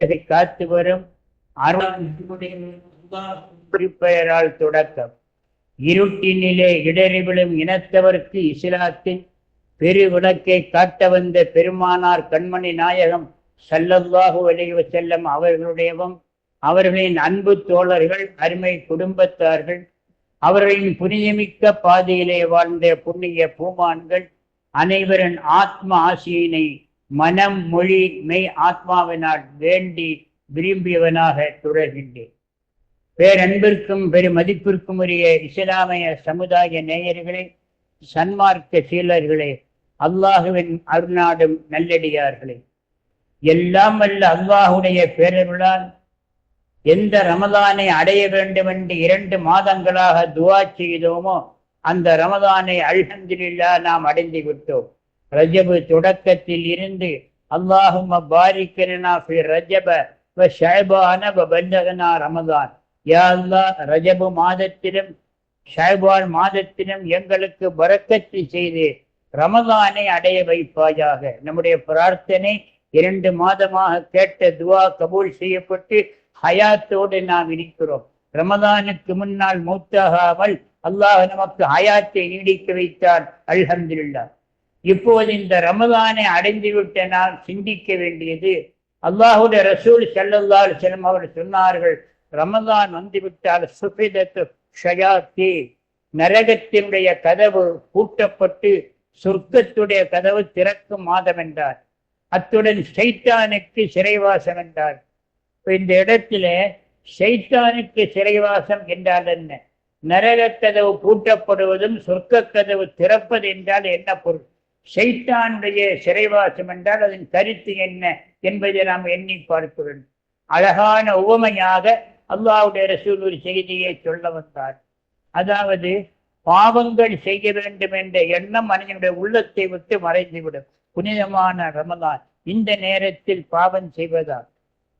காத்து வரும் அருள்பெயரால் தொடக்கம். இருட்டினிலே இடறி விழும் இனத்தவர்க்கு இஸ்லாத்தின் பெரு விளக்கை காட்ட வந்த பெருமானார் கண்மணி நாயகம் சல்லல்லாஹு அலைஹி செல்லும் அவர்களுடையவும் அவர்களின் அன்பு தோழர்கள் அருமை குடும்பத்தார்கள் அவர்களின் புனிதமிக்க பாதையிலே வாழ்ந்த புண்ணிய பூமான்கள் அனைவரின் ஆத்ம ஆசியினை மனம் மொழி மெய் ஆத்மாவினால் வேண்டி விரும்பியவனாக தொடர்கின்றேன் பேரன்பிற்கும் பெருமதிப்பிற்கும் உரிய இஸ்லாமிய சமுதாய நேயர்களே சன்மார்க்க சீலர்களே அல்லாஹுவின் அருநாடும் நல்லடியார்களே. எல்லாம் வல்ல அல்லாஹுடைய பேரருளால் எந்த ரமதானை அடைய வேண்டும் என்று இரண்டு மாதங்களாக துவா செய்தோமோ அந்த ரமதானை அல்ஹம்துலில்லா நாம் அடைந்து விட்டோம் ரஜபு தொடக்கத்தில் இருந்து அல்லாஹும் பாரிக்கரனா ஃபி ரஜப வ பல்லகனா ரமதான். யா அல்லாஹ் ரஜபு மாதத்திலும் ஷைபான் மாதத்திலும் எங்களுக்கு பரக்கத்து செய்து ரமதானை அடைய வைப்பாயாக. நம்முடைய பிரார்த்தனை இரண்டு மாதமாக கேட்ட துவா கபூல் செய்யப்பட்டு ஹயாத்தோடு நாம் இருக்கிறோம். ரமதானுக்கு முன்னால் மூத்தாகாமல் அல்லாஹ் நமக்கு ஹயாத்தை நீடிக்க வைத்தார். அல்ஹம்துல்லா இப்போது இந்த ரமதானை அடைந்துவிட்ட நாம் சிந்திக்க வேண்டியது அல்லாஹுடைய ரசூல் செல்லல்லால் செல்லும் அவர்கள் சொன்னார்கள் ரமதான் வந்துவிட்டால் சுபிதத்து ஷயாத்தி நரகத்தினுடைய கதவு பூட்டப்பட்டு சொர்க்கத்துடைய கதவு திறக்கும் மாதம் என்றார். அத்துடன் சைத்தானுக்கு சிறைவாசம் என்றார். இந்த இடத்துல சைத்தானுக்கு சிறைவாசம் என்றால் என்ன? நரக கதவு பூட்டப்படுவதும் சொர்க்க கதவு திறப்பது என்றால் என்ன பொருள்? சைத்தானுடைய சிறைவாசம் என்றால் அதன் கருத்து என்ன என்பதை நாம் எண்ணி பார்க்க வேண்டும். அழகான உவமையாக அல்லாவுடைய ரசூல் ஒரு செய்தியை சொல்ல வந்தார். அதாவது பாவங்கள் செய்ய வேண்டும் என்ற எண்ணம் மனிதனுடைய உள்ளத்தை விட்டு மறைந்துவிடும். புனிதமான ரமலான் இந்த நேரத்தில் பாவம் செய்வதால்.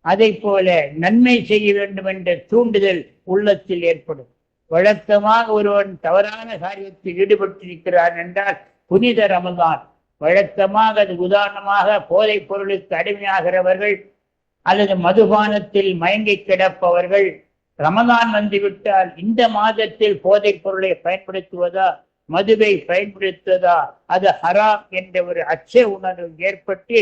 அதை போல நன்மை செய்ய வேண்டும் என்ற தூண்டுதல் உள்ளத்தில் ஏற்படும். வழக்கமாக ஒருவன் தவறான காரியத்தில் ஈடுபட்டிருக்கிறான் என்றால் புனித ரமதான் வழக்கமாக அது உதாரணமாக போதைப் பொருளுக்கு அடிமையாகிறவர்கள் அல்லது மதுபானத்தில் மயங்கி கிடப்பவர்கள் ரமதான் வந்துவிட்டால் இந்த மாதத்தில் போதைப் பொருளை பயன்படுத்துவதா? மதுவை பயன்படுத்துவதா? அது ஹராம் என்ற ஒரு அச்ச உணர்வு ஏற்பட்டு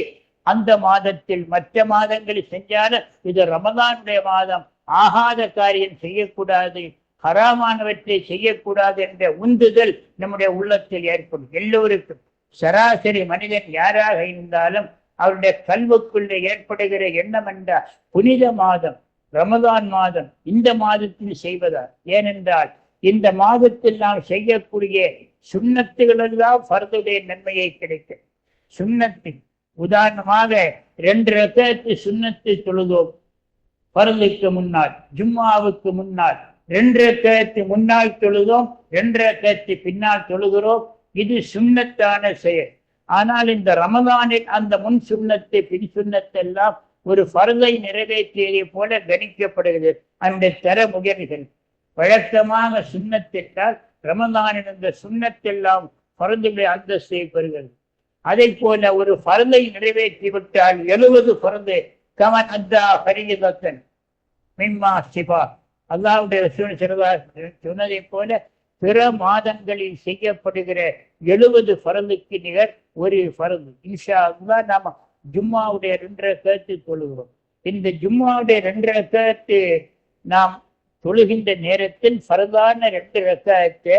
அந்த மாதத்தில் மற்ற மாதங்களில் செஞ்சாலும் இது ரமதானுடைய மாதம். ஆகாத காரியம் செய்யக்கூடாது. ஹராமானவற்றை செய்யக்கூடாது என்ற உந்துதல் நம்முடைய உள்ளத்தில் ஏற்படும். எல்லோருக்கும் சராசரி மனிதன் யாராக இருந்தாலும் அவருடைய கல்வுக்குள்ளே ஏற்படுகிற எண்ணம் என்ற புனித மாதம் ரமதான் மாதம் இந்த மாதத்தில் செய்வதால். ஏனென்றால் இந்த மாதத்தில் நாம் செய்யக்கூடிய சுண்ணத்துகளெல்லாம் பரதுடைய நன்மையை கிடைக்கும். சுண்ணத்து உதாரணமாக ரெண்டு ரகத்து சுண்ணத்து தொழுதோம். பருளுக்கு முன்னால் ஜும்மாவுக்கு முன்னால் ரெண்டு ரகத்து முன்னால் தொழுதோம் ரெண்டு ரகத்து பின்னால் தொழுகிறோம். இது சுண்ணத்தான செயல். ஆனால் இந்த ரமதானில் அந்த முன் சுண்ணத்தை பின் சுண்ணத்தெல்லாம் ஒரு பருதை நிறைவேற்றியதை போல கணிக்கப்படுகிறது. அந்த தர முயல்கள் வழக்கமாக சுண்ணத்திட்டால் ரமதானின் இந்த சுண்ணத்தெல்லாம் ஃபர்துடைய அந்தஸ்தை பெறுகிறது. அதை போல ஒரு பருந்தை நிறைவேற்றி விட்டால் எழுபது பருந்து. கமன் அத்தா பரிதத்தன் மிம்மா சிபா. அல்லாவுடைய சொன்னதை போல பிற மாதங்களில் செய்யப்படுகிற எழுபது ஃபரதுக்கு நிகர் ஒரு ஃபரது இன்ஷா அல்லா நாம ஜும்மாவுடைய ரெண்டரை கருத்து தொழுகிறோம். இந்த ஜும்மாவுடைய ரெண்டரை கருத்து நாம் தொழுகின்ற நேரத்தில் ஃபரதான ரெண்டு ரக்காயத்தை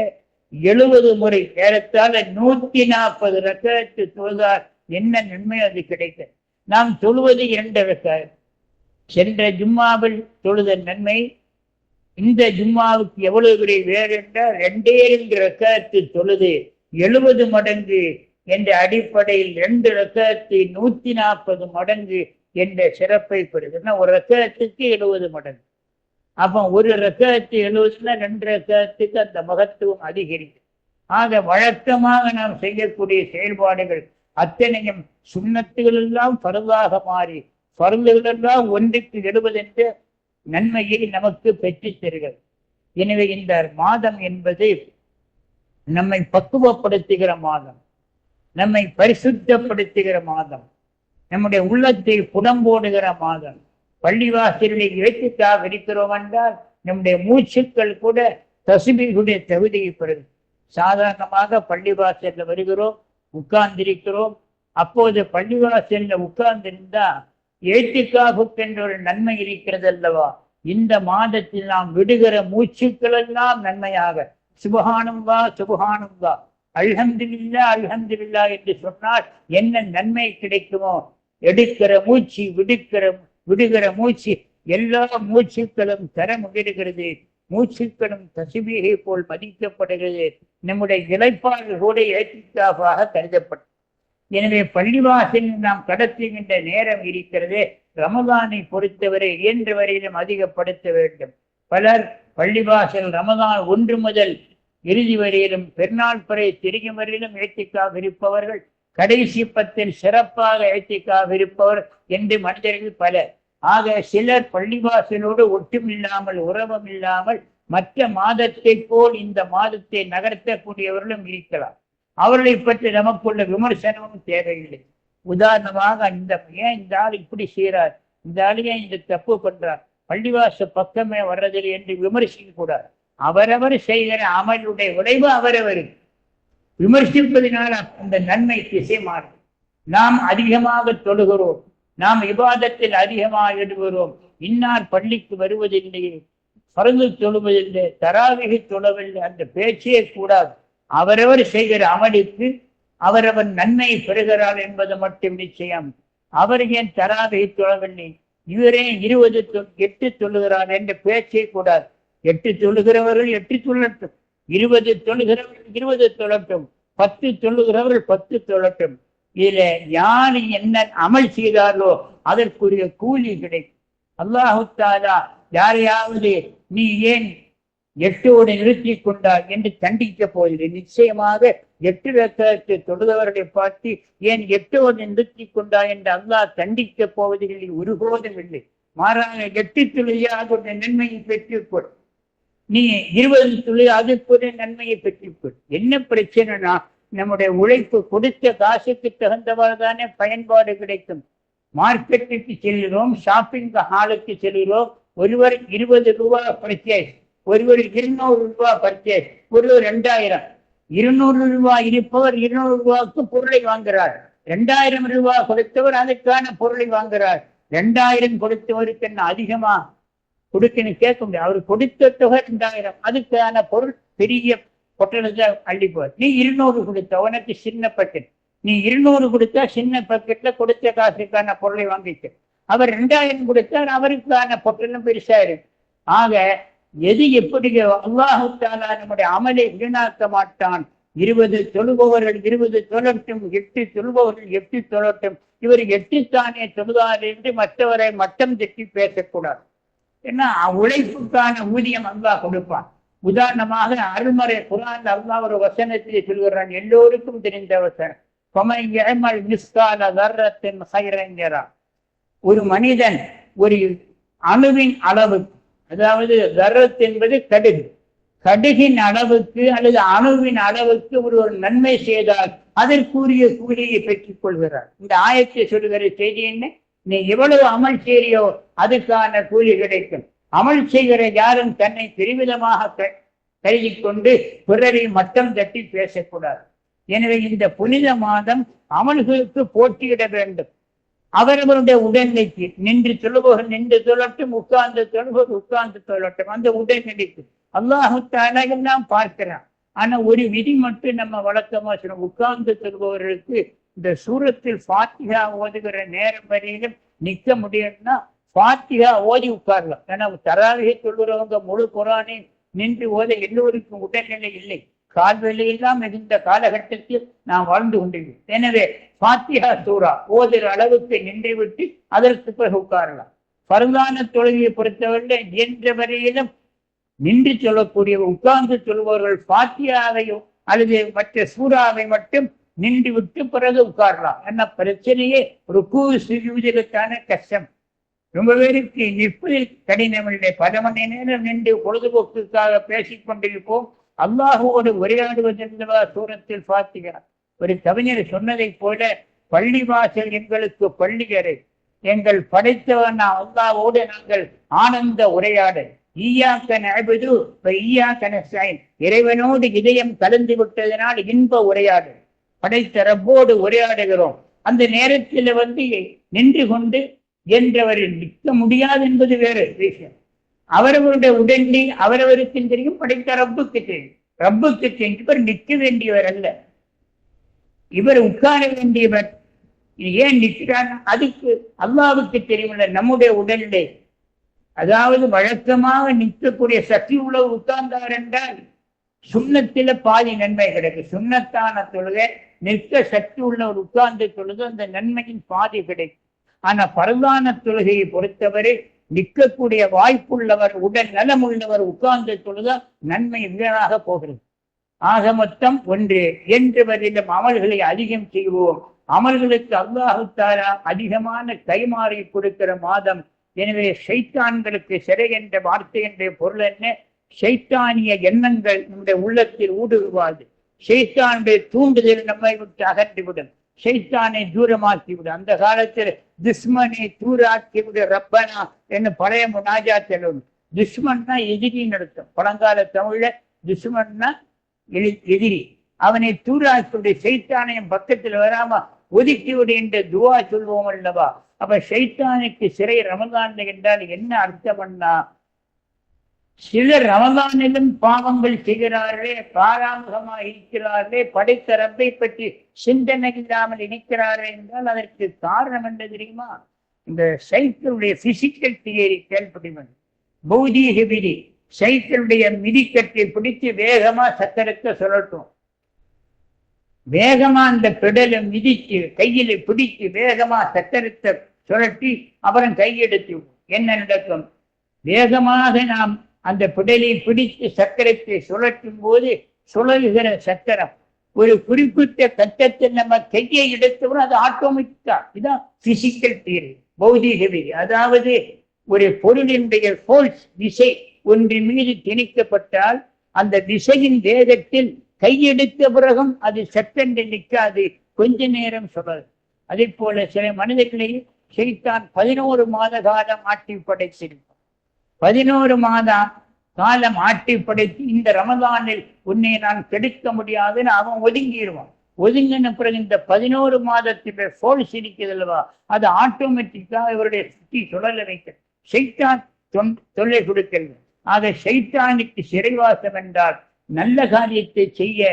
எழுபது முறை ஏறத்தால நூத்தி நாற்பது ரக்காயத்து தொழுதால் என்ன நன்மை அது கிடைக்கும் நாம் தொழுவது இரண்டு ரக்காயம் சென்ற ஜும்மாவில் தொழுத நன்மை இந்த ஜும்மாவுக்கு எவ்வளவு பெரிய வேறு என்றால் ரெண்டே ரெண்டு ரக்கத்து தொழுது எழுபது மடங்கு என்ற அடிப்படையில் ரெண்டு ரக்கத்து நூத்தி நாற்பது மடங்கு என்ற சிறப்பை பெறுதுன்னா ஒரு ரக்கத்துக்கு எழுபது மடங்கு. அப்போ ஒரு ரக்கத்து எழுபதுன்னா ரெண்டு ரக்கத்துக்கு அந்த மகத்துவம் அதிகரிக்கும். ஆக வழக்கமாக நாம் செய்யக்கூடிய செயல்பாடுகள் அத்தனையும் சுண்ணத்துகள் எல்லாம் பருவாக மாறி பருந்துகள் எல்லாம் ஒன்றுக்கு எழுபது என்று நன்மையை நமக்கு பெற்று தருகிறது. எனவே இந்த மாதம் என்பது நம்மை பக்குவப்படுத்துகிற மாதம். நம்மை பரிசுத்தப்படுத்துகிற மாதம். நம்முடைய உள்ளத்தை புடம்போடுகிற மாதம். பள்ளிவாசலில் இறைச்சிக்காக இருக்கிறோம் என்றால் நம்முடைய மூச்சுக்கள் கூட தசுமிகளுடைய தகுதியை பெறுது. சாதாரணமாக பள்ளிவாசலில் வருகிறோம் உட்கார்ந்திருக்கிறோம். அப்போது பள்ளிவாசலில் உட்கார்ந்திருந்தா ஏற்றுக்காகுக்கென்ற ஒரு நன்மை இருக்கிறது அல்லவா இந்த மாதத்தில் நாம் விடுகிற மூச்சுக்கள் எல்லாம் நன்மையாக. சுபகானம் வா சுபகானம் வா. அல்ஹம்துலில்லா அல்ஹம்துலில்லா என்று சொன்னால் என்ன நன்மை கிடைக்குமோ? எடுக்கிற மூச்சு விடுக்கிற விடுகிற மூச்சு எல்லா மூச்சுக்களும் தர முகிடுகிறது மூச்சுக்களும் தசுபிகை போல் மதிக்கப்படுகிறது. நம்முடைய இலைப்பாடு கூட ஏற்றிக்காக கருதப்பட்டது எனவே பள்ளிவாசலில் நாம் கடத்துகின்ற நேரம் இருக்கிறது. ரமதானை பொறுத்தவரை இயன்ற வரையிலும் அதிகப்படுத்த வேண்டும். பலர் பள்ளிவாசல் ரமதான் ஒன்று முதல் இறுதி வரையிலும் பெருநாள் பறை திரிகும் வரையிலும் ஏற்றிக்காக இருப்பவர்கள் கடைசி பத்தில் சிறப்பாக ஏற்றிக்காக இருப்பவர் என்று மனிதர்கள் பலர். ஆக சிலர் பள்ளிவாசலோடு ஒட்டும் இல்லாமல் உறவும் இல்லாமல் மற்ற மாதத்தை போல் இந்த மாதத்தை நகர்த்தக்கூடியவர்களும் இருக்கலாம். அவர்களை பற்றி நமக்குள்ள விமர்சனமும் தேவையில்லை. உதாரணமாக இந்த ஏன் இந்த ஆள் இப்படி செய்கிறார்? இந்த ஆள் ஏன் இந்த தப்பு பண்றார்? பள்ளிவாச பக்கமே வர்றதில்லை என்று விமர்சிக்க கூடாது அவரவர் செய்கிற அமலுடைய விளைவு அவரவர். விமர்சிப்பதினால் அந்த நன்மை திசை மாறும். நாம் அதிகமாக தொழுகிறோம். நாம் விவாதத்தில் அதிகமாக ஈடுபடுகிறோம். இன்னார் பள்ளிக்கு வருவதில்லையே பறந்து தொழுவதில்லை தராவிகை தொழவில்லை அந்த பேச்சே கூடாது. அவரவர் செய்கிற அமளிக்கு அவரவர் நன்மை பெறுகிறார் என்பது மட்டும் நிச்சயம். அவர் ஏன் தராதை தொழவில்லை இவரே இருபது எட்டு தொழுகிறார் என்ற பேச்சே கூடாது எட்டு தொழுகிறவர்கள் எட்டு தொழட்டும் இருபது தொழுகிறவர்கள் இருபது தொழட்டும் பத்து தொழுகிறவர்கள் பத்து தொழட்டும் இதுல யார் என்ன அமல் செய்தாரோ அதற்குரிய கூலி கிடைக்கும். அல்லாஹு தாலா யாரையாவது நீ ஏன் எட்டோடு நிறுத்தி கொண்டார் என்று தண்டிக்க போகிறது நிச்சயமாக எட்டு ரத்தத்தை தொழுதவர்களை பார்த்து ஏன் எட்டோடு நிறுத்தி கொண்டார் என்று அல்லாஹ் தண்டிக்க போவதில்லை? ஒருபோதும் இல்லை. மாறாக எட்டு துளியாக ஒரு நன்மையை பெற்றுக்கொள். நீ இருபது துளி ஒரு நன்மையை பெற்றுக்கொள். என்ன பிரச்சனைனா நம்முடைய உழைப்பு கொடுத்த காசுக்கு தகுந்தவாறு தானே பயன்பாடு கிடைக்கும். மார்க்கெட்டுக்கு செல்கிறோம் ஷாப்பிங் ஹாலுக்கு செல்கிறோம் ஒருவர் இருபது ரூபாய் பர்ச்சேஸ். ஒருவர் இருநூறு ரூபாய் பர்ச்சேஸ் ஒருவர் ரெண்டாயிரம். இருநூறு ரூபாய் இருப்பவர் இருநூறு ரூபாய்க்கு பொருளை வாங்குகிறார். ரெண்டாயிரம் ரூபாய் கொடுத்தவர் அதற்கான பொருளை வாங்குகிறார். ரெண்டாயிரம் கொடுத்தவருக்கு என்ன அதிகமா? கொடுக்கணும் கேட்க முடியாது. அவர் கொடுத்த தொகை ரெண்டாயிரம். அதுக்கான பொருள் பெரிய பொட்டலத்தை அள்ளிப்போர் நீ இருநூறு கொடுத்த உனக்கு சின்ன பக்கெட். நீ இருநூறு கொடுத்தா சின்ன பக்கெட்ல கொடுத்த காசுக்கான பொருளை வாங்கிட்டு அவர் ரெண்டாயிரம் கொடுத்தார் அவருக்கான பொட்டலும் பெருசா இருக்கு. ஆக எது எப்படி அல்லாஹு தாலா நம்முடைய அமலை வீணாக்க மாட்டான்? இருபது தொழுபவர்கள் இருபது தொழட்டும் எட்டு தொழுபவர்கள் எட்டு தொழட்டும் இவர் எட்டுத்தானே தானே தொழுதார் என்று மற்றவரை மட்டம் தட்டி பேசக்கூடாது. ஏன்னா உழைப்புக்கான ஊதியம் அல்லாஹ் கொடுப்பான். உதாரணமாக அருள்மறை குரான் அல்லாஹ் ஒரு வசனத்திலே சொல்கிறான் எல்லோருக்கும் தெரிந்த வசனம். "ஃபமன் யஅமல் மிஸ்கால தர்ரத்தின் ஒரு மனிதன் ஒரு அணுவின் அளவுக்கு அதாவது தர்ரத் என்பது கடுகு. கடுகின் அளவுக்கு அல்லது அணுவின் அளவுக்கு ஒரு ஒரு நன்மை செய்தால் அதற்குரிய கூலியை பெற்றுக் கொள்கிறார். இந்த ஆயத்தை சொல்லுகிற செய்தி என்ன? நீ எவ்வளவு அமல் செய்றியோ அதுக்கான கூலி கிடைக்கும். அமல் செய்கிற யாரும் தன்னை பெருமிதமாக க- கருதி கொண்டு பிறரை மட்டம் தட்டி பேசக்கூடாது. எனவே இந்த புனித மாதம் அமல்களுக்கு போட்டியிட வேண்டும். அவரவருடைய உடல்நிலைக்கு நின்று தொழுபவர்கள் நின்று தொழட்டும் உட்கார்ந்து தொழுபவர் உட்கார்ந்து தொழட்டும். அந்த உடல்நிலைக்கு அல்லாஹு எல்லாம் பார்க்கிறான். ஆனா ஒரு விதி மட்டும் நம்ம வழக்கமா சொன்னோம் உட்கார்ந்து தொழுபவர்களுக்கு இந்த சூரத்தில் ஃபாத்திகா ஓதுகிற நேரம் வரையிலும் நிக்க முடியும்னா ஃபாத்திகா ஓதி உட்காரலாம். ஏன்னா தராவிகை சொல்கிறவங்க முழு குரானை நின்று ஓத எல்லோருக்கும் உடல்நிலை இல்லை. கால்வெளியெல்லாம் இருந்த காலகட்டத்தில் நாம் வாழ்ந்து கொண்டிருக்கேன் எனவே பாத்தியா சூரா ஓதுற அளவுக்கு நின்று விட்டு அதற்கு பிறகு உட்காரலாம். பருதான தொழுகையை பொறுத்தவரை இயன்ற வரையிலும் நின்று சொல்லக்கூடிய உட்கார்ந்து சொல்பவர்கள் பாத்தியாவையும் அல்லது மற்ற சூறாவை மட்டும் நின்று விட்டு பிறகு உட்காரலாம். என்ன பிரச்சனையே? ருக்கு சுஜூதலுக்கான கஷ்டம். ரொம்ப பேருக்கு நிற்பதில் கடினமில்லை பல மணி நேரம் நின்று பொழுதுபோக்குக்காக பேசிக் கொண்டிருப்போம். அல்லாஹோடு உரையாடுவதென்றவா சூரத்தில் ஃபாத்திகா ஒரு கவிஞர் சொன்னதைப் போல பள்ளிவாசல் எங்களுக்கு பள்ளியறை எங்கள் படைத்தவன் அல்லாவோடு நாங்கள் ஆனந்த உரையாடல். ஈயாக்க நபது ஈயா நஸ்தாயின். இறைவனோடு இதயம் கலந்து விட்டதனால் இன்ப உரையாடல். படைத்த ரப்போடு உரையாடுகிறோம். அந்த நேரத்தில் வந்து நின்று கொண்டு என்றவர் நிற்க முடியாது என்பது வேறு விஷயம். அவரவருடைய உடனே அவரவருக்கு தெரியும் படைத்த ரப்புக்கு தெரியும். ரப்புக்கு தெரியும். நிற்க வேண்டியவர் அல்ல. இவர் உட்கார வேண்டியவர். ஏன் நிற்கிறார்? அதுக்கு அல்லாவுக்கு தெரியுமில்ல நம்முடைய உடலிலே. அதாவது வழக்கமாக நிற்கக்கூடிய சக்தி உள்ளவர் உட்கார்ந்தார் என்றால் சுண்ணத்தில பாதி நன்மை கிடைக்கும். சுண்ணத்தான தொழுகை நிற்க சக்தி உள்ளவர் உட்கார்ந்து தொழுது அந்த நன்மையின் பாதி கிடைக்கும். ஆனா பரதான தொழுகையை பொறுத்தவரை நிற்கக்கூடிய வாய்ப்புள்ளவர் உடல் நலம் உள்ளவர் உட்கார்ந்து தொழுத நன்மை வீணாக போகிறது. ஆக மொத்தம் ஒன்று. என்று வரையிலும் அமல்களை அதிகம் செய்வோம். அமல்களுக்கு அல்லாஹுத்தாரா அதிகமான கைமாறி கொடுக்கிற மாதம். எனவே சைத்தான்களுக்கு சிறை என்ற வார்த்தை என்ற பொருள் என்ன? சைத்தானிய எண்ணங்கள் நம்முடைய உள்ளத்தில் ஊடுருவாது. சைத்தானுடைய தூண்டுதல் நம்மை விட்டு அகற்றிவிடும். சைத்தானை தூரமாக்கிவிடும். அந்த காலத்தில் துஷ்மனை தூராக்கி விடு ரப்பனா என்று பழைய முனாஜா செல்லும் துஷ்மன்னா எதிரி நடத்தும். பழங்கால தமிழ்ல துஷ்மன்னா எதிரி. அவனை தூராக்கி சைத்தானையும் பக்கத்தில் வராம ஒதுக்கி விடு என்று துவா சொல்வோம் அல்லவா? அப்ப சைத்தானுக்கு சிறை ரமதான் என்றால் என்ன அர்த்தம் பண்ணா சிலர் ரமதானிலும் பாவங்கள் செய்கிறார்களே பாராமுகமாக இருக்கிறார்களே படைத்த ரப்பை பற்றி சிந்தனை இல்லாமல் இணைக்கிறார்கள் என்றால் அதற்கு காரணம் என்ன தெரியுமா? இந்த சைக்கிளுடைய பிசிக்கல் தியரி கேள்விப்படுவது பௌதீக விதி. சைக்கிளுடைய மிதிக்கட்டை பிடித்து வேகமா சக்கரத்தை சுழட்டும் வேகமா அந்த பெடலை மிதிச்சு கையில பிடிச்சு வேகமா சக்கரத்தை சுழட்டி அப்புறம் கையெடுத்து என்ன நடக்கும்? வேகமாக நாம் அந்த பிடலை பிடித்து சக்கரத்தை சுழற்றும் போது சுழல்கிற சக்கரம். ஒரு குறிப்பிட்ட கட்டத்தில் நம்ம கையை எடுத்தவரும் அது ஆட்டோமேட்டிக்கா இதுதான் பிசிக்கல் தியரி பௌதீக விதி அதாவது ஒரு பொருளினுடைய ஃபோர்ஸ் திசை ஒன்றின் மீது திணிக்கப்பட்டால் அந்த திசையின் வேகத்தில் கையெடுத்த பிறகும் அது சட்டென்று நிற்காது. கொஞ்ச நேரம் சொல்றது அதே போல சில மனிதர்களை செய்தான் பதினோரு மாத காலம் ஆட்டி படைத்திருப்பான் பதினோரு மாதம் காலம் ஆட்டி படைத்து இந்த ரமதானில் உன்னை நான் கெடுக்க முடியாதுன்னு அவன் ஒதுங்கிடுவான் ஒதுங்கின பிறகு இந்த பதினோரு மாதத்துடைய ஃபோல்ஸ் அல்லவா? அது ஆட்டோமேட்டிக்காக இவருடைய சுற்றி சுழல வைக்க செய்தான் தொல்லை கொடுக்கிறது ஆக சைத்தானுக்கு சிறைவாசம் என்றால் நல்ல காரியத்தை செய்ய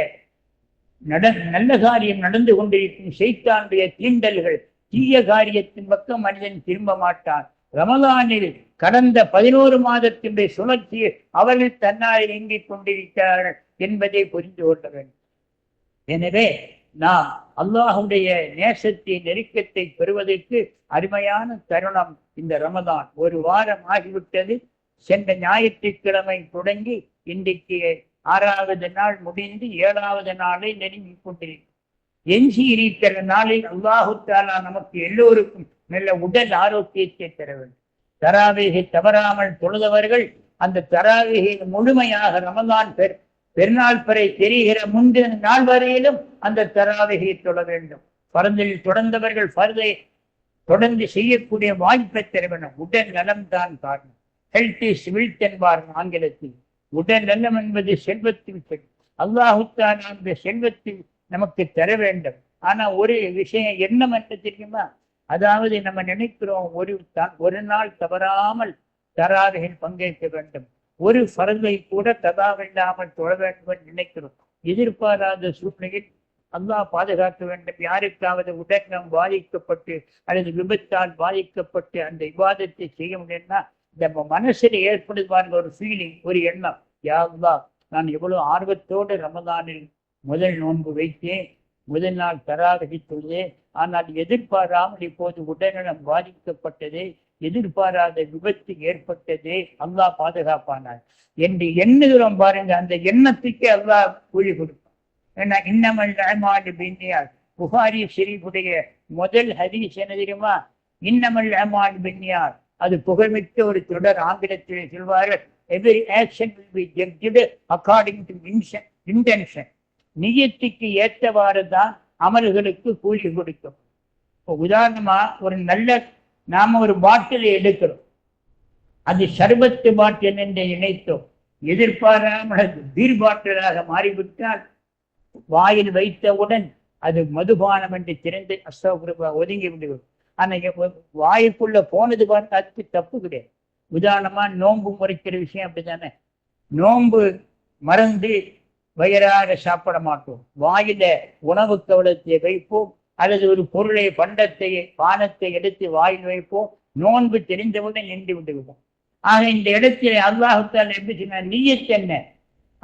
நட நல்ல காரியம் நடந்து கொண்டிருக்கும் சைத்தானுடைய தீண்டல்கள் தீய காரியத்தின் பக்கம் மனிதன் திரும்ப மாட்டான். ரமதானில் கடந்த பதினோரு மாதத்தினுடைய சுழற்சியை அவர்கள் தன்னால் இயங்கிக் கொண்டிருக்கிறார்கள் என்பதை புரிந்து கொள்ள வேண்டும். எனவே நாம் அல்லாஹுடைய நேசத்தை நெருக்கத்தை பெறுவதற்கு அருமையான தருணம் இந்த ரமதான். ஒரு வாரம் ஆகிவிட்டது. சென்ற ஞாயிற்றுக்கிழமை தொடங்கி இன்றைக்கு ஆறாவது நாள் முடிந்து ஏழாவது நாளை நெருங்கி கொண்டிருக்கும் எஞ்சி இருக்கிற நாளில் அல்லாஹு தாலா நமக்கு எல்லோருக்கும் நல்ல உடல் ஆரோக்கியத்தை தர வேண்டும். தராவிகை தவறாமல் தொழுதவர்கள் அந்த தராவிகை முழுமையாக ரமதான் பெர் பெருநாள் பெறை தெரிகிற முந்தின நாள் வரையிலும் அந்த தராவிகை தொழ வேண்டும். பரந்தில் தொடர்ந்தவர்கள் பருதை தொடர்ந்து செய்யக்கூடிய வாய்ப்பை தர வேண்டும். உடல் நலம் தான் காரணம். ஹெல்த் இஸ் வில்த் ஆங்கிலத்தில். உடல் நலம் என்பது செல்வத்தில் அல்லாஹுத்தான் அந்த செல்வத்தில் நமக்கு தர வேண்டும். ஆனா ஒரு விஷயம் என்ன என்று தெரியுமா? அதாவது நம்ம நினைக்கிறோம் ஒரு ஒரு நாள் தவறாமல் தராதையில் பங்கேற்க வேண்டும். ஒரு பருவை கூட ததாவில்லாமல் தொழ வேண்டும் என்று நினைக்கிறோம். எதிர்பாராத சூழ்நிலையில் அல்லாஹ் பாதுகாக்க வேண்டும். யாருக்காவது உடல்நம் பாதிக்கப்பட்டு அல்லது விபத்தால் பாதிக்கப்பட்டு அந்த விவாதத்தை செய்ய முடியும்னா நம்ம மனசில் ஏற்படுவாங்க ஒரு ஃபீலிங் ஒரு எண்ணம். யாருந்தா நான் எவ்வளவு ஆர்வத்தோடு ரமதானில் முதல் நோன்பு வைத்தேன் முதல் நாள் தராகி ஆனால் எதிர்பாராமல் இப்போது உடல்நலம் பாதிக்கப்பட்டது எதிர்பாராத விபத்து ஏற்பட்டது அல்லாஹ் பாதுகாப்பானார். என்று எண்ணுகிறோம் பாருங்க அந்த எண்ணத்துக்கே அல்லாஹ் கூலி கொடுப்பான். ஏன்னா இன்னமல் ரஹ்மான் பின்னியார் புகாரி ஷெரீஃபுடைய முதல் ஹதீஸ் என்ன தெரியுமா? இன்னமல் ரஹ்மான் பின்னியார் அது புகழ்மிக்க ஒரு தொடர் ஆங்கிலத்திலே சொல்வார்கள் every action will be judged according to intention நியத்திக்கு ஏற்றவாறு தான் அமல்களுக்கு கூலி கொடுக்கும். இப்போ உதாரணமா ஒரு நல்ல நாம் ஒரு பாட்டிலை எடுக்கிறோம். அது சர்பத்து பாட்டில் என்று நினைத்தோம். எதிர்பாராமல் அது பீர் பாட்டிலாக மாறிவிட்டால் வாயில் வைத்தவுடன் அது மதுபானம் என்று திறந்து அசோகிருபா ஒதுங்கி விடுவோம் அன்னைக்கு வாய்க்குள்ள போனது பார்த்து அதுக்கு தப்பு கிடையாது. உதாரணமா நோன்பு முறைக்கிற விஷயம் அப்படித்தானே? நோன்பு மறந்து வயிறாக சாப்பிட மாட்டோம். வாயில உணவு கவலத்தை வைப்போம். அல்லது ஒரு பொருளை பண்டத்தை பானத்தை எடுத்து வாயில் வைப்போம். நோன்பு தெரிந்தவுடன் நின்று விட்டு விடும் ஆக இந்த இடத்தில் அல்லாஹால் எப்படி சொன்னார் நீயத் என்ன?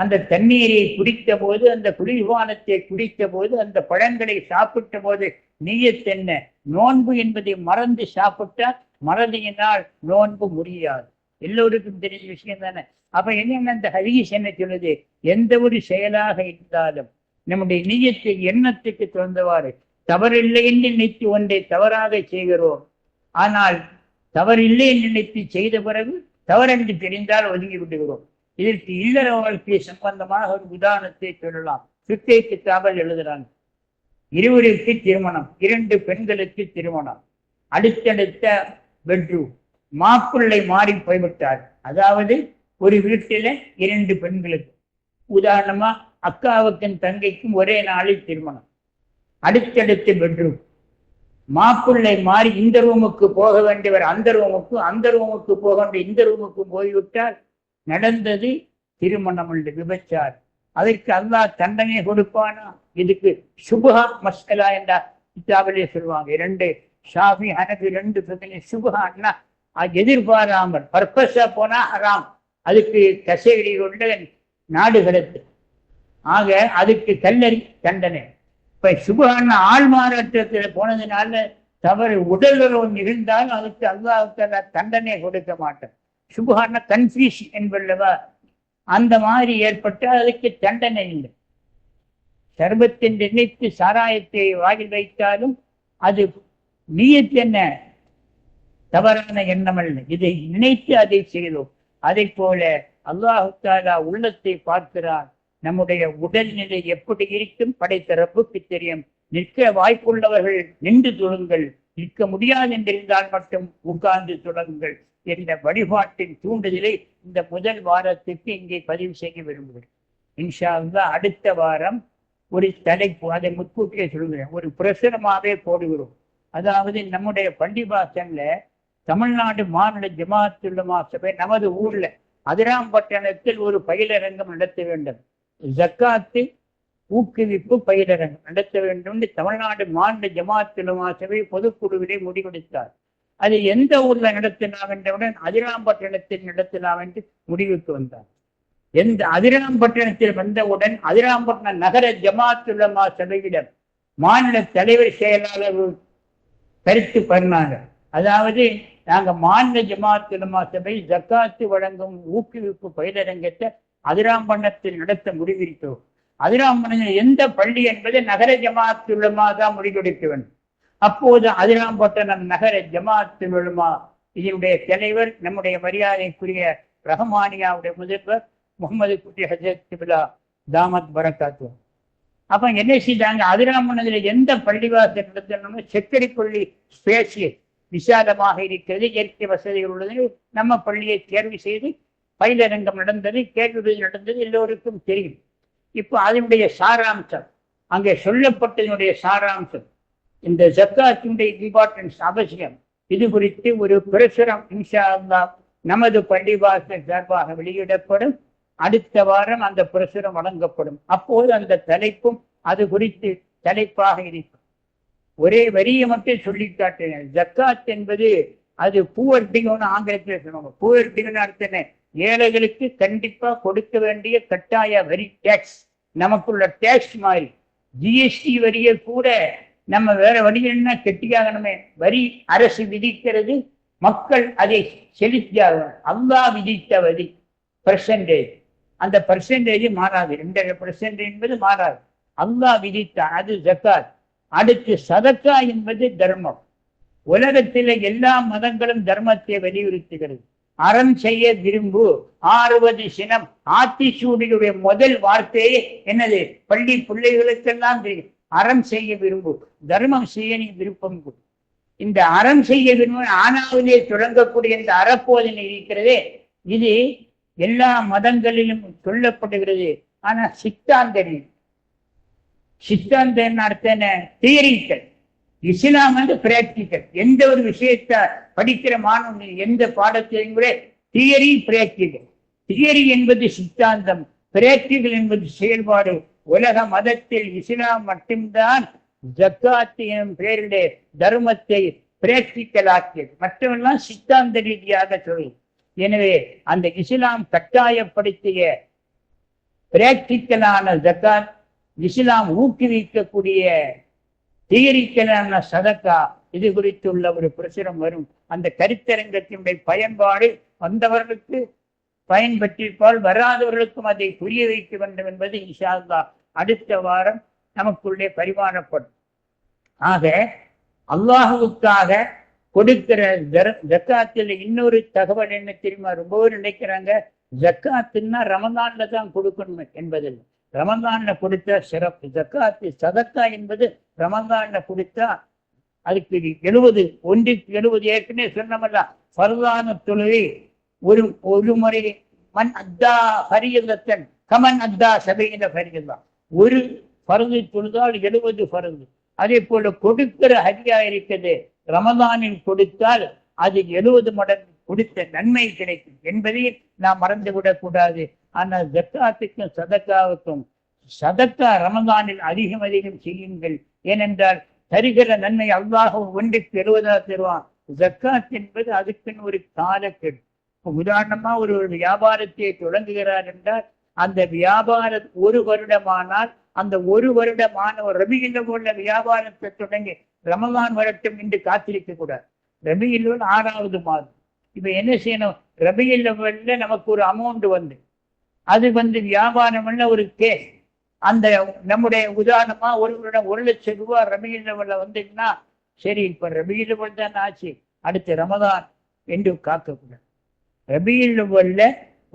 அந்த தண்ணீரை குடித்த போது அந்த குளிர்வானத்தை குடித்த போது அந்த பழங்களை சாப்பிட்ட போது நீயத்தென்ன நோன்பு என்பதை மறந்து சாப்பிட்டால் மறதியினால் நோன்பு முடியாது. எல்லோருக்கும் தெரிஞ்ச விஷயம் தானே? அப்ப என்னென்ன அந்த ஹரிஸ் என்ன சொல்லுது? எந்த ஒரு செயலாக இருந்தாலும் நம்முடைய நீயத்தை எண்ணத்துக்கு தகுந்தவாறு தவறில்லை என்று நினைத்து ஒன்றை தவறாக செய்கிறோம். ஆனால் தவறில்லை என்று நினைத்து செய்த பிறகு தவறென்று தெரிந்தால் ஒதுங்கி விடுகிறோம். இதற்கு இல்லற வாழ்க்கை சம்பந்தமாக ஒரு உதாரணத்தை சொல்லலாம். சுத்தை கித்தாபல் எழுதுறாங்க. இருவருக்கு திருமணம் இரண்டு பெண்களுக்கு திருமணம். அடுத்தடுத்த பெட்ரூம் மாப்பிள்ளை மாறி போய்விட்டார். அதாவது ஒரு வீட்டில இரண்டு பெண்களுக்கு. உதாரணமா அக்காவுக்கும் தங்கைக்கும் ஒரே நாளில் திருமணம். அடுத்தடுத்த பெட்ரூம் மாப்பிள்ளை மாறி இந்த ரூமுக்கு போக வேண்டியவர் அந்த ரூமுக்கு அந்த ரூமுக்கு போக வேண்டிய இந்த ரூமுக்கு போய்விட்டால் நடந்தது திருமணம் விபச்சார் அதற்கு அல்லாஹ் தண்டனை கொடுப்பானா? இதுக்கு சுபஹா மஸ்கலா என்ற கிதாபிலே சொல்லுவாங்க. இரண்டு ஷாஃபி ஹனபி ரெண்டு பிரச்சனை சுபஹான்னா அது எதிர்பாராமல் பர்பஸா போனா ஹராம். அதுக்கு கசேரி கொண்ட நாடு ஆக அதுக்கு கல்லறி தண்டனை. இப்ப சுபஹான் ஆள் மாறாட்டத்தில் போனதுனால தவறு உடல் நிகழ்ந்தால் அதுக்கு அல்லாஹுக்கு தண்டனை கொடுக்க மாட்டேன். சுபஹான கன்ஃபியூஸ் என்பல்லவா? அந்த மாதிரி ஏற்பட்டு அதுக்கு தண்டனை இல்லை. சர்பத்தின் நினைத்து சாராயத்தை வாயில் வைத்தாலும் அது நீயத்து என்ன? தவறான எண்ணம் அல்ல இதை நினைத்து அதை செய்தோம். அதை போல அல்லாஹு தாலா உள்ளத்தை பார்க்கிறார் நம்முடைய உடல்நிலை எப்படி இருக்கும்? படைத்த ரப்புக்கு தெரியும். நிற்க வாய்ப்புள்ளவர்கள் நின்று தொழுங்கள். நிற்க முடியாது என்றிருந்தால் மட்டும் உட்கார்ந்து தொடங்குங்கள் என்ற வழிபாட்டின் தூண்டுதலை இந்த முதல் வாரத்துக்கு இங்கே பதிவு செய்ய விரும்புகிறேன். இன்ஷா அல்லா அடுத்த வாரம் ஒரு தலைப்பு அதை முற்கூட்டியே சொல்கிறேன் ஒரு பிரசுரமாவே போடுகிறோம். அதாவது நம்முடைய பண்டிபாசன்ல தமிழ்நாடு மாநில ஜமாத்துல்லமா சபை நமது ஊர்ல அதிராம்பட்டணத்தில் ஒரு பயிலரங்கம் நடத்த வேண்டும். ஜக்காத்து ஊக்குவிப்பு பயிலரங்கம் நடத்த வேண்டும் என்று தமிழ்நாடு மாநில ஜமாத்துல்லமா சபை பொதுக்குழுவிலே முடிவெடுத்தார். அது எந்த ஊர்ல நடத்தினாம் என்றவுடன் அதிராம்பட்டினத்தில் நடத்தலாம் என்று முடிவுக்கு வந்தார். எந்த அதிராம்பட்டினத்தில் வந்தவுடன் அதிராம்பட்டினம் நகர ஜமாத்துலமா சபையிடம் மாநில தலைவர் செயலாளர் கருத்து பண்ணாங்க. அதாவது நாங்க மாநில ஜமாத்துலமா சபை ஜக்காத்து வழங்கும் ஊக்குவிப்பு பயிலரங்கத்தை அதிராம்பண்ணத்தில் நடத்த முடிவிருக்கிறோம் அதிராம்பண்ணத்தில் எந்த பள்ளி என்பதை நகர ஜமாத்துலமா தான் முடிவெடுக்க வேண்டும். அப்போது அதிராம்பட்டணம் நகர ஜமாத்துலமா இதனுடைய தலைவர் நம்முடைய மரியாதைக்குரிய ரஹமானியாவுடைய முதல்வர் முகமது குட்டி ஹஜரத் திபிலா தாமத் பரக்காத்துவம் அப்ப என்ன செய்தாங்க? அதிராமணத்துல எந்த பள்ளிவாசல் நடத்தணும்னு செக்கரி பள்ளி ஸ்பேஸ் விசாலமாக இருக்கிறது இயற்கை வசதிகள் உள்ளது. நம்ம பள்ளியை தேர்வு செய்து பயிலரங்கம் நடந்தது கேள்வி நடந்தது எல்லோருக்கும் தெரியும். இப்போ அதனுடைய சாராம்சம் அங்கே சொல்லப்பட்டதனுடைய சாராம்சம் இந்த ஜக்காத்தினுடைய இம்பார்ட்டன்ஸ் அவசியம். இது குறித்து ஒரு பிரசுரம் இன்ஷா அல்லா நமது பள்ளிவாசல் சார்பாக வெளியிடப்படும். அடுத்த வாரம் அந்த பிரசுரம் வழங்கப்படும். அப்போது அந்த தலைப்பும் அது குறித்து தலைப்பாக இருக்கும். ஒரே வரியை மட்டும் சொல்லி காட்டினேன் ஜக்காத் என்பது அது பூவர் ஆங்கிலத்தில் சொல்லுவாங்க. பூவர் டிகோன்னு அர்த்தம் ஏழைகளுக்கு கண்டிப்பா கொடுக்க வேண்டிய கட்டாய வரி டேக்ஸ் நமக்குள்ள டேக்ஸ் மாதிரி. ஜிஎஸ்டி வரியை கூட நம்ம வேற வழிகள்னா கெட்டியாகணுமே. வரி அரசு விதிக்கிறது மக்கள் அதை செலுத்தியாகணும். அல்லா விதித்த வரி பர்சன்டேஜ் அந்த பர்சன்டேஜ் மாறாது. ரெண்டரை பர்சன்ட் என்பது மாறாது. அல்லா விதித்தான் அது ஜக்காத் அடுத்து சதக்கா என்பது தர்மம். உலகத்தில எல்லா மதங்களும் தர்மத்தை வலியுறுத்துகிறது. அறம் செய்ய விரும்பு. ஆறுவது சினம். ஆத்திசூடியுடைய முதல் வார்த்தையே என்னது? பள்ளி பிள்ளைகளுக்கெல்லாம் தெரியும். அறம் செய்ய விரும்பு. தர்மம் செய்ய நீ விருப்பம் கொடு. இந்த அறம் செய்ய விரும்பும் ஆனாவிலே தொடங்கக்கூடிய இந்த அறப்போதனை இருக்கிறதே இது எல்லா மதங்களிலும் சொல்லப்படுகிறது. ஆனா சித்தாந்தரி சித்தாந்தம் அர்த்தன தியரிக்கல் இஸ்லாம் வந்து பிராக்டிக்கல் எந்த ஒரு விஷயத்த படிக்கிற மாணவன் எந்த பாடத்திலையும் கூட தியரி பிராக்டிக்கல் தியரி என்பது சித்தாந்தம். பிராக்டிக்கல் என்பது செயல்பாடு. உலக மதத்தில் இஸ்லாம் மட்டும்தான் ஜக்காத் எனும் பெயரிலே தர்மத்தை பிராக்டிக்கல் ஆக்கியது மற்றவெல்லாம் சித்தாந்த ரீதியாக சொல்லும். எனவே அந்த இஸ்லாம் கட்டாயப்படுத்திய பிராக்டிக்கலான ஜக்காத் இஸ்லாம் ஊக்குவிக்கக்கூடிய தியரிக்கலான சதக்கா இது குறித்துள்ள ஒரு பிரசுரம் வரும். அந்த கருத்தரங்கத்தினுடைய பயன்பாடு வந்தவர்களுக்கு பயன்பற்றிருப்பால் வராதவர்களுக்கும் அதை புரிய வைக்க வேண்டும் என்பது இஷால்லா அடுத்த வாரம் நமக்குள்ளே பரிமாறப்படும். ஆக அல்லாஹுவுக்காக கொடுக்கிற ஜக்காத்தில் இன்னொரு தகவல் என்ன தெரியுமா? ரொம்ப நினைக்கிறாங்க. ஜக்காத்துன்னா ரமதான்ல தான் கொடுக்கணும் என்பதில்லை ரமதான்ல கொடுத்த சிறப்பு. ஜக்காத்து சதக்கா என்பது ரமதான்ல கொடுத்தா அதுக்கு எழுபது ஒன்றுக்கு எழுபது ஏற்கனவே சொன்னமல்ல பரதான தொழுகை ஒரு ஒரு முறை மண் அத்தா ஹரியதத்தன் கமன் அத்தா சபையில ஹரியதா ஒரு பருது தொழுதால் எழுபது பருது. அதே போல கொடுக்கிற ஹரியா இருக்கிறது ரமதானில் கொடுத்தால் அது எழுபது மடங்கு கொடுத்த நன்மை கிடைக்கும் என்பதை நாம் மறந்துவிடக் கூடாது ஆனால் ஜக்காத்துக்கும் சதக்காவுக்கும் சதக்கா ரமதானில் அதிகம் அதிகம் செய்யுங்கள். ஏனென்றால் தருகிற நன்மை அல்லாஹ் ஒன்றுக்கு எழுபதாக தருவான். ஜக்காத் என்பது அதுக்குன்னு ஒரு காலக்கெடு. உதாரணமா ஒரு ஒரு வியாபாரத்தை தொடங்குகிறார் என்றால் அந்த வியாபார ஒரு வருடமானால் அந்த ஒரு வருடமான ஒரு ரபிகின்ற போல வியாபாரத்தை தொடங்கி ரமதான் வரட்டும் என்று காத்திருக்க கூடாது. ரபியில் ஆறாவது மாதம். இப்ப என்ன செய்யணும்? ரபியில் நமக்கு ஒரு அமௌண்ட் வந்து. அது வந்து வியாபாரம் ஒரு கே அந்த நம்முடைய உதாரணமா ஒரு வருடம் ஒரு லட்சம் ரூபாய் ரபியில் உள்ள வந்துன்னா சரி இப்ப ரபியில் லெவல் தான் ஆச்சு. அடுத்து ரமதான் என்று காக்கக்கூடாது ரபியில் லெவல்ல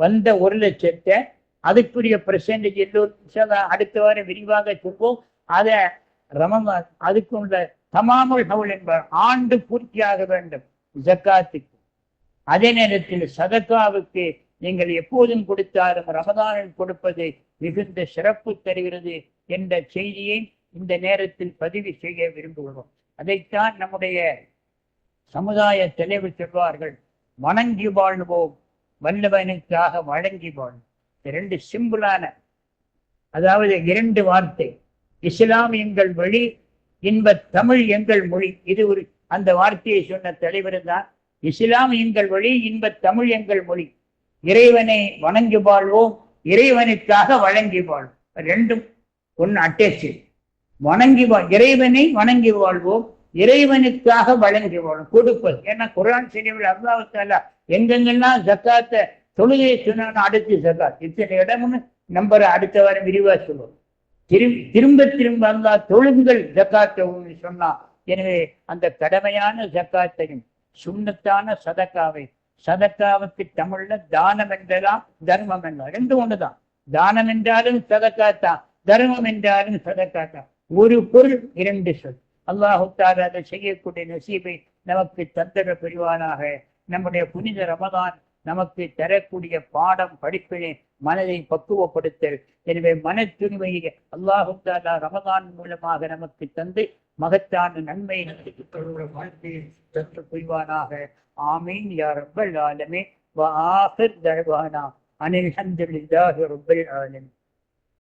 வந்த ஒரு லட்சத்தை அதுக்குரிய பெர்சன்டேஜ் எல்லோரும் அடுத்த வாரம் விரிவாக சொல்வோம். அதை ரமம அதுக்குள்ள தமாமுல் ஹவுல் என்பார் ஆண்டு பூர்த்தியாக வேண்டும். ஜக்காத்துக்கு. அதே நேரத்தில் சதக்காவுக்கு நீங்கள் எப்போதும் கொடுத்தாலும் ரமதானில் கொடுப்பது மிகுந்த சிறப்பு தருகிறது என்ற செய்தியை இந்த நேரத்தில் பதிவு செய்ய விரும்புகிறோம். அதைத்தான் நம்முடைய சமுதாய தலைவர் சொல்வார்கள். வணங்கி வாழ்வோம். வல்லவனுக்காக வழங்கி வாழ்வோம். இரண்டு சிம்பிளான அதாவது இரண்டு வார்த்தை. இஸ்லாம் எங்கள் வழி இன்ப தமிழ் எங்கள் மொழி. இது ஒரு அந்த வார்த்தையை சொன்ன தலைவர் தான் இஸ்லாம் எங்கள் வழி இன்ப தமிழ் எங்கள் மொழி. இறைவனை வணங்கி வாழ்வோம் இறைவனுக்காக வழங்கி வாழ்வோம். ரெண்டும் ஒன்று அட்டேச்சு வணங்கி வாழ் இறைவனை வணங்கி வாழ்வோம் இறைவனுக்காக வழங்கி கொடுப்பது ஏன்னா குரான் சினிவில் அல்லாவுத்தால எங்கெங்கெல்லாம் ஜக்காத்த தொழுகையை சொன்னா அடுத்து ஜக்காத். இத்தனை இடம்னு நம்பர் அடுத்த வாரம் விரிவா சொல்லுவோம். திரும்ப திரும்ப திரும்ப அல்லா தொழுகுகள் ஜக்காத்தை சொன்னா எனவே அந்த கடமையான ஜக்காத்தையும் சுண்ணத்தான சதக்காவை சதக்காவுக்கு தமிழ்ல தானம் என்றெல்லாம் தர்மம் என்றால் ரெண்டு ஒண்ணுதான். தானம் என்றாலும் சதக்காத்தான் தர்மம் என்றாலும் சதக்காத்தான். ஒரு பொருள் இரண்டு சொல். அல்லாஹுத்தார் அதை செய்யக்கூடிய நசீபை நமக்கு தந்திர பெறுவானாக. நம்முடைய புனித ரமதான் நமக்கு தரக்கூடிய பாடம் படிப்பினை மனதை பக்குவப்படுத்தல். எனவே மன தூய்மையை அல்லாஹுத்தாலா ரமதான் மூலமாக நமக்கு தந்து மகத்தான நன்மை வாழ்க்கையை புரிவானாக. ஆமீன். யார் ரப்பல் ஆலமே வாஹர் தழ்வானா அனில் அஹமதுல்லாஹி ரப்பல் ஆலமே